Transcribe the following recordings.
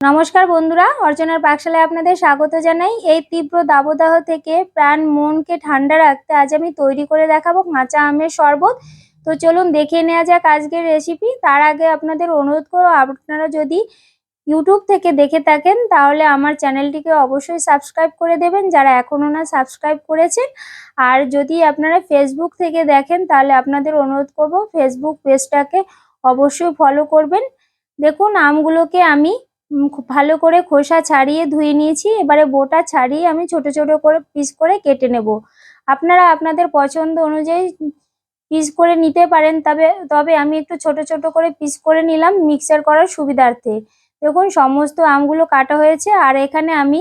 নমস্কার বন্ধুরা, অর্চনার পাকশালায় আপনাদের স্বাগত জানাই। এই তীব্র দাবদাহ থেকে প্রাণ মনকে ঠান্ডা রাখতে আজ আমি তৈরি করে দেখাবো কাঁচা আমের শরবত। তো চলুন দেখে নেওয়া যাক আজকের রেসিপি তার আগে আপনাদের অনুরোধ করো আপনারা যদি ইউটিউব থেকে দেখে থাকেন, তাহলে আমার চ্যানেলটিকে অবশ্যই সাবস্ক্রাইব করে দেবেন, যারা এখনও না সাবস্ক্রাইব করেছেন। আর যদি আপনারা ফেসবুক থেকে দেখেন, তাহলে আপনাদের অনুরোধ করব ফেসবুক পেজটাকে অবশ্যই ফলো করবেন। দেখুন, আমগুলোকে আমি ভালো করে খোসা ছাড়িয়ে ধুয়ে নিয়েছি। এবারে বোটা ছাড়িয়ে আমি ছোট ছোট করে পিস করে কেটে নেব। আপনারা আপনাদের পছন্দ অনুযায়ী পিস করে নিতে পারেন, তবে তবে আমি একটু ছোট ছোট করে পিস করে নিলাম মিক্সার করার সুবিধার্থে। দেখুন, সমস্ত আমগুলো কাটা হয়েছে। আর এখানে আমি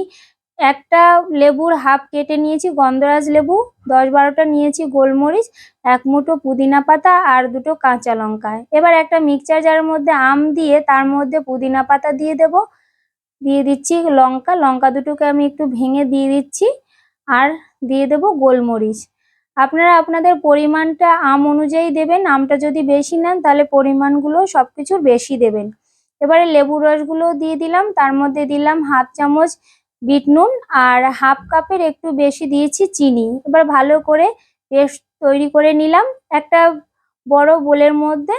একটা লেবুর হাফ কেটে নিয়েছি, গন্ধরাজ লেবু, দশ বারোটা নিয়েছি গোলমরিচ, এক মুঠো পুদিনা পাতা আর দুটো কাঁচা লঙ্কা। এবার একটা মিক্সচার জারের মধ্যে আম দিয়ে তার মধ্যে পুদিনা পাতা দিয়ে দেব। দিয়ে দিচ্ছি লঙ্কা লঙ্কা দুটোকে আমি একটু ভেঙে দিয়ে দিচ্ছি আর দিয়ে দেব গোলমরিচ। আপনারা আপনাদের পরিমাণটা আম অনুযায়ী দেবেন, আমটা যদি বেশি নেন তাহলে পরিমাণগুলো সব কিছুর বেশি দেবেন। এবারে লেবুর রসগুলো দিয়ে দিলাম, তার মধ্যে দিলাম হাফ চামচ বিট নুন আর হাফ কাপের একটু বেশি দিয়েছি চিনি। এবার ভালো করে পেস্ট তৈরি করে নিলাম। একটা বড় বোলের মধ্যে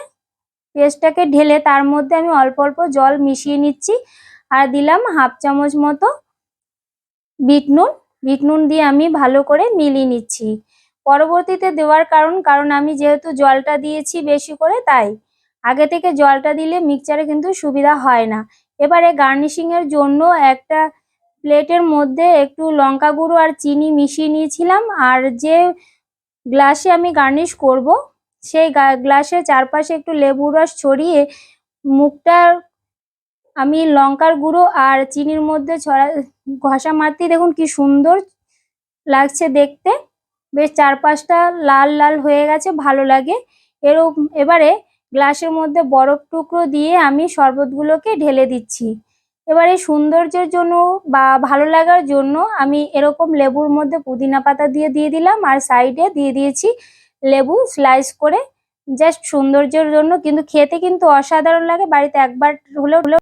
পেস্টটাকে ঢেলে তার মধ্যে আমি অল্প অল্প জল মিশিয়ে নিচ্ছি আর দিলাম হাফ চামচ মতো বিট নুন। বিট নুন দিয়ে আমি ভালো করে মিলিয়ে নিচ্ছি। পরবর্তীতে দেওয়ার কারণ কারণ আমি যেহেতু জলটা দিয়েছি বেশি করে, তাই আগে থেকে জলটা দিলে মিক্সচারে কিন্তু সুবিধা হয় না। এবারে গার্নিশিংয়ের জন্য একটা প্লেটের মধ্যে একটু লঙ্কা গুঁড়ো আর চিনি মিশিয়ে নিয়েছিলাম। আর যে গ্লাসে আমি গার্নিশ করব, সেই গ্লাসের চারপাশে একটু লেবুর রস ছড়িয়ে মুখটা আমি লঙ্কার গুঁড়ো আর চিনির মধ্যে ছড়া, ঘষা মারতে দেখুন কি সুন্দর লাগছে দেখতে। বেশ চারপাশটা লাল লাল হয়ে গেছে, ভালো লাগে। এরকম এবারে গ্লাসের মধ্যে বরফ টুকরো দিয়ে আমি শরবতগুলোকে ঢেলে দিচ্ছি। এবারে সৌন্দর্যের জন্য বা ভালো লাগার জন্য আমি এরকম লেবুর মধ্যে পুদিনা পাতা দিয়ে দিয়ে দিলাম আর সাইডে দিয়ে দিয়েছি লেবু স্লাইস করে। জাস্ট সৌন্দর্যের জন্য, কিন্তু খেতে কিন্তু অসাধারণ লাগে। বাড়িতে একবার হলেও